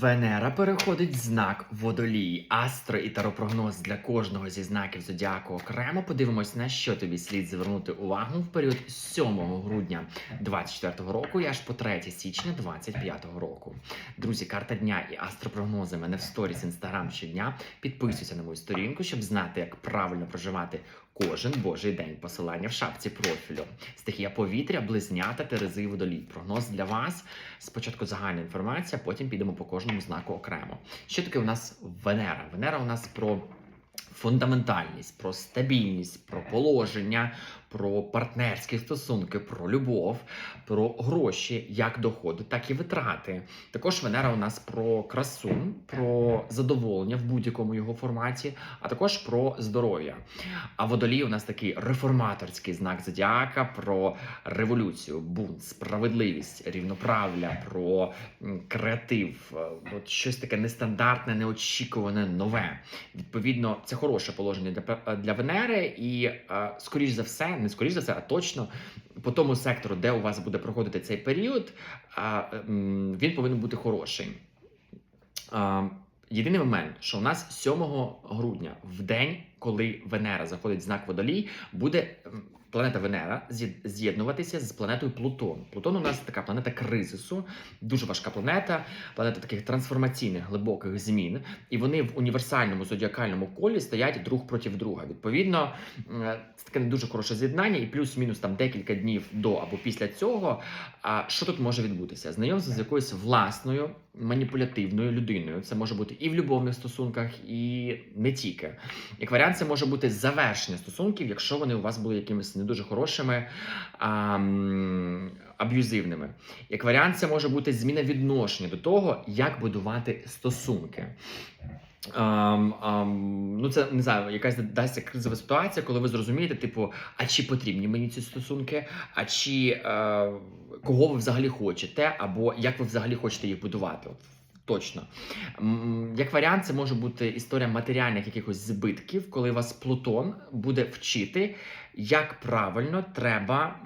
Венера переходить знак водолій. Астро і таропрогноз для кожного зі знаків зодіаку окремо. Подивимось, на що тобі слід звернути увагу в період з 7 грудня 24 року і аж по 3 січня 25 року. Друзі, карта дня і астропрогнози мене в сторіс інстаграм щодня. Підписуйся на мою сторінку, щоб знати, як правильно проживати кожен божий день. Посилання в шапці профілю. Стихія повітря, близнята, терези і водолій. Прогноз для вас. Спочатку загальна інформація, потім підемо по кожному знаку окремо. Що таке у нас Венера? Венера у нас про фундаментальність, про стабільність, про положення, про партнерські стосунки, про любов, про гроші, як доходи, так і витрати. Також Венера у нас про красу, про задоволення в будь-якому його форматі, а також про здоров'я. А водолій у нас такий реформаторський знак зодіака про революцію, бунт, справедливість, рівноправля, про креатив, е, от щось таке нестандартне, неочікуване, нове. Відповідно, це хороше положення для, пе- для Венери, і е, скоріш за все, не скоріш за це, а точно по тому сектору, де у вас буде проходити цей період, він повинен бути хороший. Єдиний момент, що у нас 7 грудня, в день, коли Венера заходить в знак водолій, буде планета Венера з'єднуватися з планетою Плутон. Плутон у нас така планета кризису, дуже важка планета, планета таких трансформаційних глибоких змін. І вони в універсальному зодіакальному колі стоять друг проти друга. Відповідно, це таке не дуже хороше з'єднання, і плюс-мінус там декілька днів до або після цього. А що тут може відбутися? Знайомство з якоюсь власною маніпулятивною людиною. Це може бути і в любовних стосунках, і не тільки. Як варіант, це може бути завершення стосунків, якщо вони у вас були якимись не дуже хорошими, а, аб'юзивними. Як варіант, це може бути зміна відношення до того, як будувати стосунки. Ам, ам, ну, це не знаю, якась дасться кризова ситуація, коли ви зрозумієте, типу, а чи потрібні мені ці стосунки, а чи е, кого ви взагалі хочете, або як ви взагалі хочете їх будувати. От, Точно. Як варіант, це може бути історія матеріальних якихось збитків, коли вас Плутон буде вчити, як правильно треба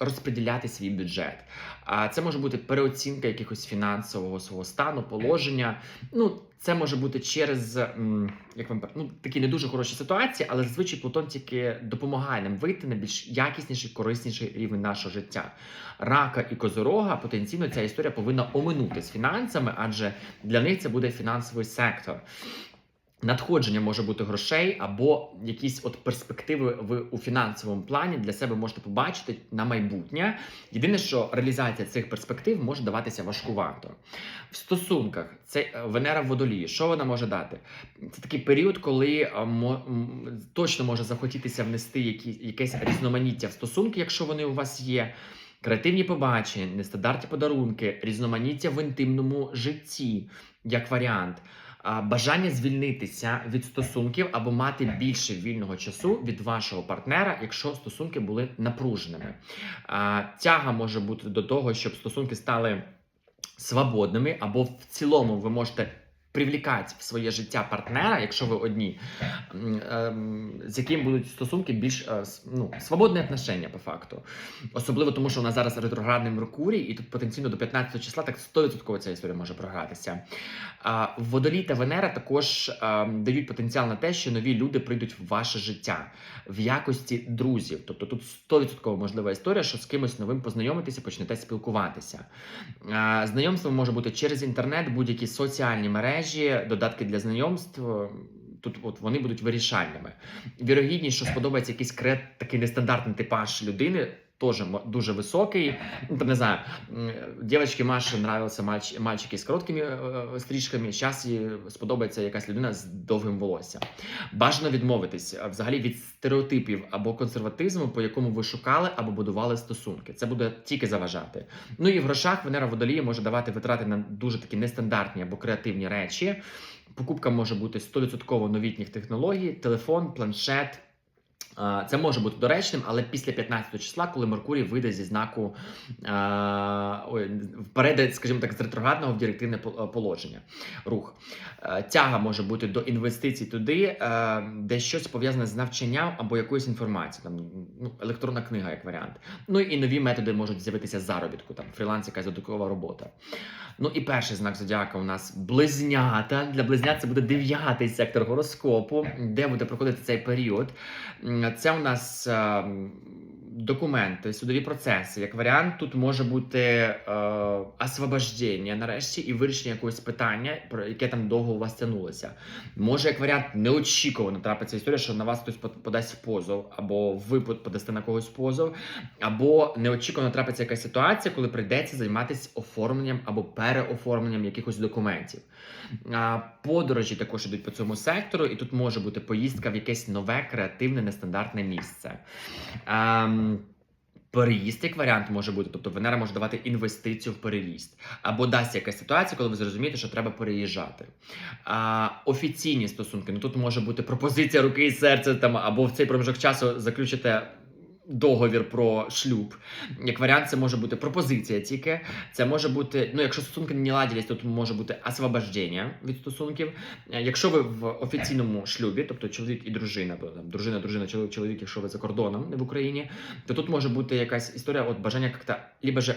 розподіляти свій бюджет. А це може бути переоцінка якихось фінансового свого стану, положення. Ну, це може бути через як вам ну, такі не дуже хороші ситуації, але зазвичай Плутон тільки допомагає нам вийти на більш якісніший, корисніший рівень нашого життя. Рака і козорога потенційно ця історія повинна оминути з фінансами, адже для них це буде фінансовий сектор. Надходження може бути грошей або якісь от перспективи ви у фінансовому плані для себе можете побачити на майбутнє. Єдине, що реалізація цих перспектив може даватися важкувато. В стосунках це е, Венера в водолії. Що вона може дати? Це такий період, коли е, точно може захотітися внести якесь різноманіття в стосунки, якщо вони у вас є. Креативні побачення, нестандартні подарунки, різноманіття в інтимному житті, як варіант. Бажання звільнитися від стосунків або мати більше вільного часу від вашого партнера, якщо стосунки були напруженими. Тяга може бути до того, щоб стосунки стали свободними, або в цілому ви можете привлікати в своє життя партнера, якщо ви одні, ем, з яким будуть стосунки більш е, ну, свободне отношення по факту. Особливо тому, що у нас зараз ретроградний Меркурій, і тут потенційно до 15 числа так 100% ця історія може програтися. Водолій та Венера також дають потенціал на те, що нові люди прийдуть в ваше життя в якості друзів. Тобто тут 100% можлива історія, що з кимось новим познайомитися, почнете спілкуватися. Знайомство може бути через інтернет, будь-які соціальні мережі, додатки для знайомств. Тут от вони будуть вирішальними. Вірогідність, що сподобається якийсь крет, такий нестандартний типаж людини, теж м- дуже високий. Ну, там, не знаю, м, дівчинки Маші нравилися мальч, мальчики з короткими е, стрічками. Зараз їй сподобається якась людина з довгим волоссям. Бажано відмовитись взагалі від стереотипів або консерватизму, по якому ви шукали або будували стосунки. Це буде тільки заважати. Ну і в грошах Венера водолії може давати витрати на дуже такі нестандартні або креативні речі. Покупка може бути 100% новітніх технологій, телефон, планшет. Це може бути доречним, але після 15 числа, коли Меркурій вийде зі знаку вперед, скажімо так, з ретроградного в директивне положення, рух. Е, Тяга може бути до інвестицій туди, е, де щось пов'язане з навчанням або якоюсь інформацією, там ну, електронна книга як варіант. Ну і нові методи можуть з'явитися заробітку, там фріланс, якась додаткова робота. Ну і перший знак зодіака у нас близнята. Для близнят це буде дев'ятий сектор гороскопу, де буде проходити цей період. Це у нас е, документи, судові процеси. Як варіант, тут може бути е, освобождення нарешті і вирішення якогось питання, про яке там довго у вас тягнулося. Може, як варіант, неочікувано трапиться історія, що на вас хтось под- подасть позов, або ви подасте на когось позов, або неочікувано трапиться якась ситуація, коли прийдеться займатися оформленням або переоформленням якихось документів. А, Подорожі також йдуть по цьому сектору, і тут може бути поїздка в якесь нове, креативне, нестандартне місце. Ем, Переїзд як варіант може бути, тобто Венера може давати інвестицію в переїзд, або дасть якась ситуація, коли ви зрозумієте, що треба переїжджати. А, офіційні стосунки, ну тут може бути пропозиція руки і серця, там або в цей проміжок часу заключите договір про шлюб. Як варіант, це може бути пропозиція тільки. Це може бути, ну якщо стосунки не ладились, то тут може бути освобождення від стосунків. Е, Якщо ви в офіційному шлюбі, тобто чоловік і дружина, там дружина, дружина, чоловік, чоловік, якщо ви за кордоном, не в Україні, то тут може бути якась історія, от бажання як-то либо же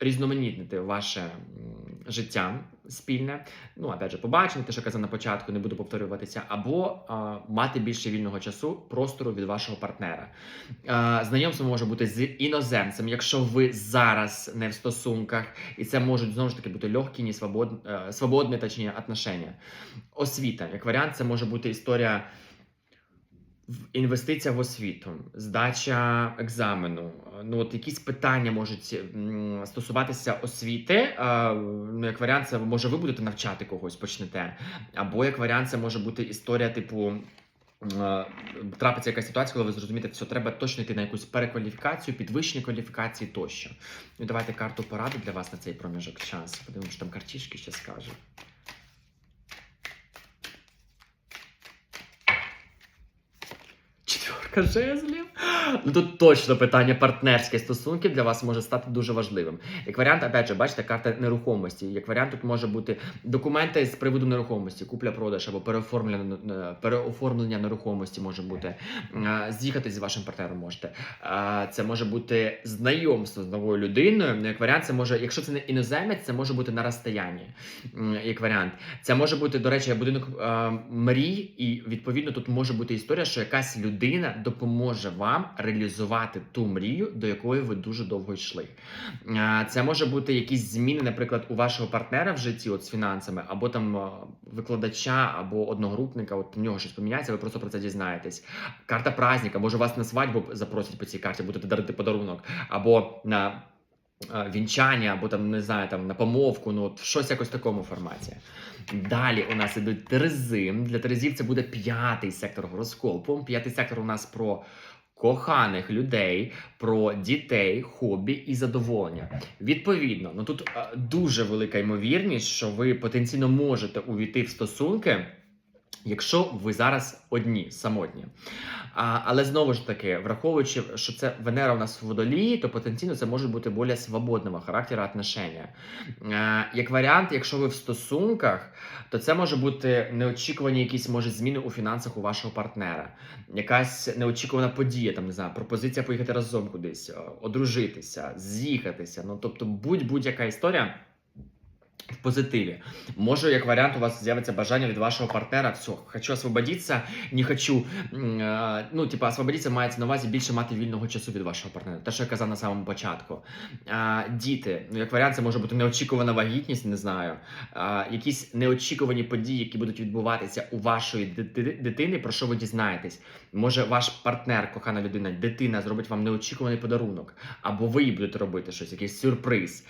різноманітнити ваше життя спільне. Ну, опять же, побачення, те, що казав на початку, не буду повторюватися, або а, мати більше вільного часу, простору від вашого партнера. А, знайомство може бути з іноземцем, якщо ви зараз не в стосунках, і це можуть знову ж таки бути легкі, свобод, е, свободні, точніше, отношення. Освіта, як варіант, це може бути історія. Інвестиція в освіту, здача екзамену. Ну от якісь питання можуть стосуватися освіти. Ну, як варіант, це може ви будете навчати когось, почнете. Або як варіант, це може бути історія, типу. Трапиться якась ситуація, коли ви зрозумієте, все, треба точно йти на якусь перекваліфікацію, підвищення кваліфікації тощо. Ну, давайте карту поради для вас на цей проміжок часу. Подивимося, що там картішки ще скажуть. Четверка жезлів. Ну тут точно питання партнерських стосунків для вас може стати дуже важливим. Як варіант, опять же, бачите, карта нерухомості. Як варіант, тут може бути документи з приводу нерухомості, купля-продаж або переоформлення, е, переоформлення нерухомості може бути. Е, З'їхати з вашим партнером можете. Е, Це може бути знайомство з новою людиною. Ну, Як варіант, це може, якщо це не іноземець, це може бути на розстоянні. Як варіант, це може бути, до речі, будинок мрій, і відповідно тут може бути історія, що якась людина допоможе вам реалізувати ту мрію, до якої ви дуже довго йшли. Е, Це може бути якісь зміни, наприклад, у вашого партнера в житті, от з фінансами, або там е, викладача, або одногрупника. От у нього щось поміняється, ви просто про це дізнаєтесь. Карта праздника, може вас на свадьбу запросять по цій карті, будете дарити подарунок, або на е, вінчання, або там не знаю, там на помовку, ну щось якось в такому форматі. Далі у нас ідуть терези. Для терезів це буде п'ятий сектор гороскопу. П'ятий сектор у нас про коханих людей, про дітей, хобі і задоволення. Відповідно, ну тут е, дуже велика ймовірність, що ви потенційно можете увійти в стосунки. Якщо ви зараз одні, самотні. А, але знову ж таки, враховуючи, що це Венера у нас в водолії, то потенційно це може бути більш свободного характеру отношення. А, як варіант, якщо ви в стосунках, то це може бути неочікувані якісь може зміни у фінансах у вашого партнера, якась неочікувана подія, там не знаю, пропозиція поїхати разом кудись, одружитися, з'їхатися. Ну тобто, будь-будь-яка історія. В позитиві. Може, як варіант, у вас з'явиться бажання від вашого партнера, все, хочу освободитися, не хочу. е, Ну, типа, освободитися мається на увазі більше мати вільного часу від вашого партнера. Те, що я казав на самому початку. Діти, ну, як варіант, це може бути неочікувана вагітність, не знаю. Якісь неочікувані події, які будуть відбуватися у вашої дитини, про що ви дізнаєтесь. Може, ваш партнер, кохана людина, дитина зробить вам неочікуваний подарунок, або ви будете робити щось, якийсь сюрприз.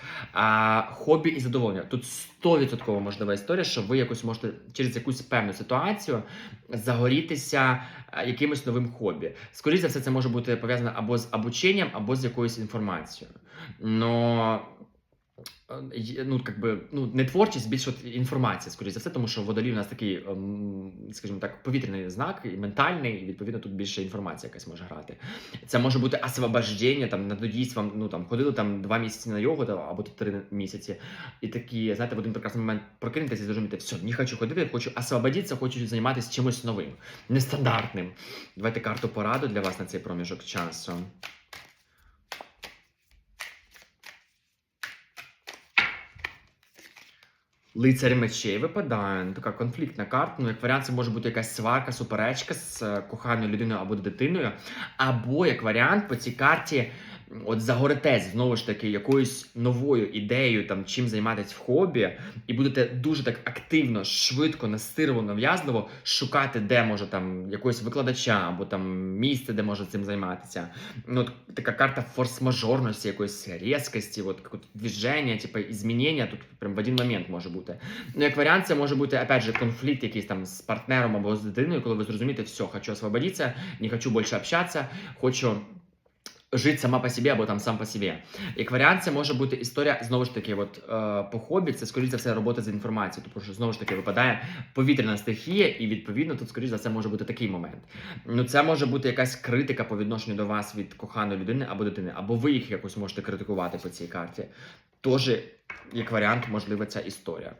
Хобі і задоволення. Тут 100% можлива історія, що ви якось можете через якусь певну ситуацію загорітися якимось новим хобі. Скоріше за все, це може бути пов'язано або з обученням, або з якоюсь інформацією. Но е, ну, как би, ну, не творчість, більш от інформація, скоріше за все, тому що водолій у нас такий, ем, скажімо так, повітряний знак, і ментальний, і відповідно тут більше інформація якась може грати. Це може бути освобождення, там, надоїсть вам, ну там ходили там два місяці на йогу, або три місяці, і такі, знаєте, в один прекрасний момент прокинетеся і зрозумієте, все, не хочу ходити, хочу освободитися, хочу займатися чимось новим, нестандартним. Давайте карту пораду для вас на цей проміжок часу. Лицарь мечей випадає, ну, така конфліктна карта. Ну, як варіант, це може бути якась сварка, суперечка з е, коханою людиною або дитиною. Або як варіант по цій карті, от загоритесь знову ж таки якоюсь новою ідеєю, там чим займатися в хобі, і будете дуже так активно, швидко, настирливо, нав'язливо шукати, де може там якогось викладача або там місце, де може цим займатися. Ну, от така карта форс-мажорності, якоїсь різкості, от движення, типу, змінення тут прям в один момент може бути. Ну, як варіант, це може бути, опять же, конфлікт якийсь там з партнером або з дитиною, коли ви зрозумієте, все, хочу освободитися, не хочу більше общатися, хочу. Жити сама по собі або там сам по собі. Як варіант, це може бути історія знову ж таки, от е, по хобі, це скоріше за все робота з інформацією, тому що знову ж таки випадає повітряна стихія, і відповідно тут, скоріше за все, може бути такий момент. Ну, це може бути якась критика по відношенню до вас від коханої людини або дитини, або ви їх якось можете критикувати по цій карті. Тож, як варіант, можлива ця історія.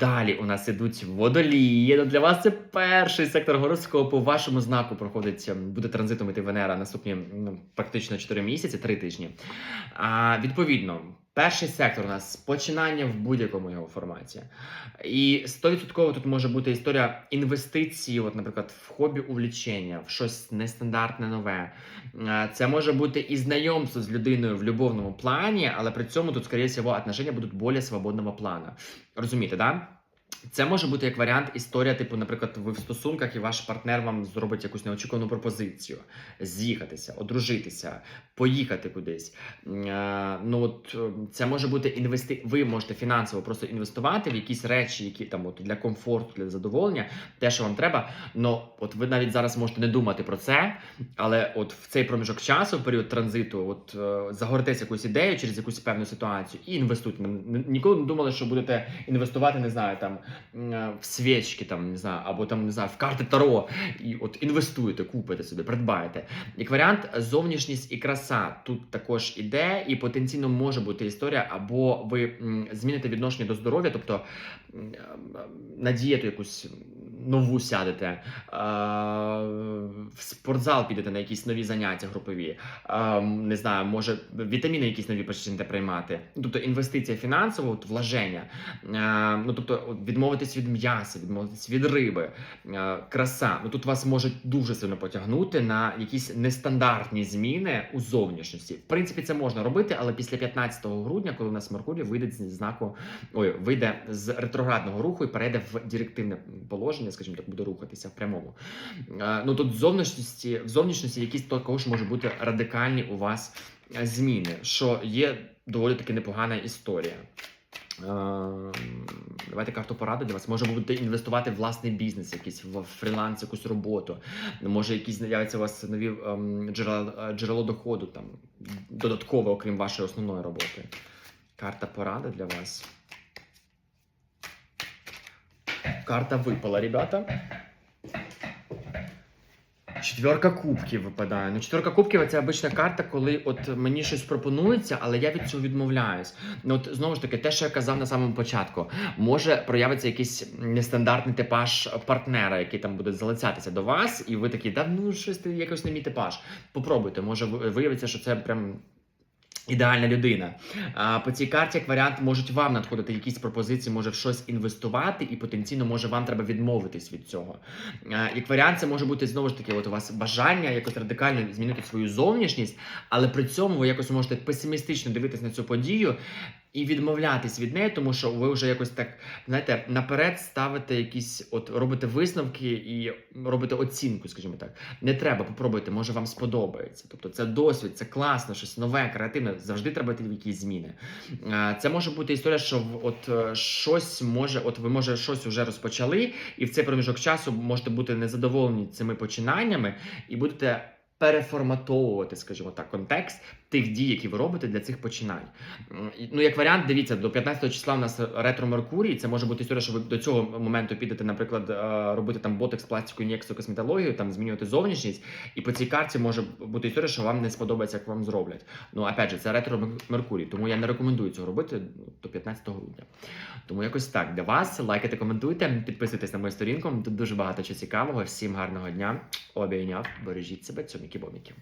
Далі у нас ідуть водолії. Ну, Для вас це перший сектор гороскопу. Вашому знаку проходить ем, буде транзитом іти Венера наступні ну, практично 4 місяці, 3 тижні. А, відповідно, перший сектор у нас починання в будь-якому його форматі. І 100% тут може бути історія інвестиції, от, наприклад, в хобі увлічення, в щось нестандартне нове. Е, Це може бути і знайомство з людиною в любовному плані, але при цьому тут, скоріше всього, отношення будуть більш свободного плану. Розумієте, да? Це може бути як варіант історія, типу, наприклад, ви в стосунках і ваш партнер вам зробить якусь неочікувану пропозицію, з'їхатися, одружитися, поїхати кудись. Е, ну от е, це може бути інвести. Ви можете фінансово просто інвестувати в якісь речі, які там от для комфорту, для задоволення, те, що вам треба. Но от ви навіть зараз можете не думати про це, але от в цей проміжок часу, в період транзиту, от е, загоритесь якусь ідею через якусь певну ситуацію і інвестуйте. Ніколи не думали, що будете інвестувати, не знаю, там в свічки, там не знаю, або там не знаю, в карти Таро. І от інвестуєте, купите собі, придбаєте. Як варіант, зовнішність і краса тут також іде, і потенційно може бути історія, або ви зміните відношення до здоров'я, тобто на дієту якусь нову сядете, е, в спортзал підете на якісь нові заняття групові, е, не знаю, може вітаміни якісь нові почнете приймати. Тобто інвестиція фінансова, от вложення. Е, ну тобто відмовитись від м'яса, відмовитись від риби, краса. Ну тут вас можуть дуже сильно потягнути на якісь нестандартні зміни у зовнішності. В принципі, це можна робити, але після 15 грудня, коли у нас Меркурій вийде з знаку, ой, вийде з ретроградного руху і перейде в директивне положення, скажімо так, буде рухатися в прямому. Ну тут в зовнішності, в зовнішності якісь також можуть бути радикальні у вас е, зміни, що є доволі таки непогана історія. Давайте карту поради для вас. Може бути інвестувати в власний бізнес, якийсь в фріланс, якусь роботу. Може, якісь з'являться у вас нові ем, джерела, е, джерело доходу там додаткове, окрім вашої основної роботи. Карта поради для вас. Карта випала, ребята. Четверка кубків випадає. Ну, четверка кубків це обична карта, коли от мені щось пропонується, але я від цього відмовляюсь. Ну от знову ж таки, те, що я казав на самому початку, може проявиться якийсь нестандартний типаж партнера, який там буде залицятися до вас, і ви такі, да ну щось ти якось не мій типаж. Попробуйте, може ви- виявиться, що це прям. Ідеальна людина. По цій карті, як варіант, можуть вам надходити якісь пропозиції, може в щось інвестувати, і потенційно може вам треба відмовитись від цього. Як варіант, це може бути знову ж таки, от у вас бажання якось радикально змінити свою зовнішність, але при цьому ви якось можете песимістично дивитись на цю подію і відмовлятись від неї, тому що ви вже якось так знаєте наперед ставите якісь, от робите висновки і робите оцінку, скажімо так. Не треба, попробуйте, може вам сподобається. Тобто це досвід, це класно, щось нове, креативне. Завжди треба йти в якісь зміни. Це може бути історія, що от е, щось може, от ви може щось вже розпочали, і в цей проміжок часу можете бути незадоволені цими починаннями, і будете. Переформатовувати, скажімо так, контекст тих дій, які ви робите для цих починань. Ну, як варіант, дивіться, до 15 числа у нас ретро Меркурій. Це може бути історія, що ви до цього моменту підете, наприклад, е, робити там ботекс, пластику, ін'єкцію, косметологію, там змінювати зовнішність. І по цій карті може бути історія, що вам не сподобається, як вам зроблять. Ну, опять же, це ретро Меркурій, тому я не рекомендую цього робити ну, до 15 грудня. Тому якось так. Для вас лайкайте, коментуйте, підписуйтесь на мою сторінку. Тут дуже багато чого цікавого. Всім гарного дня. Обійняв, бережіть себе, цьоміки-боміки.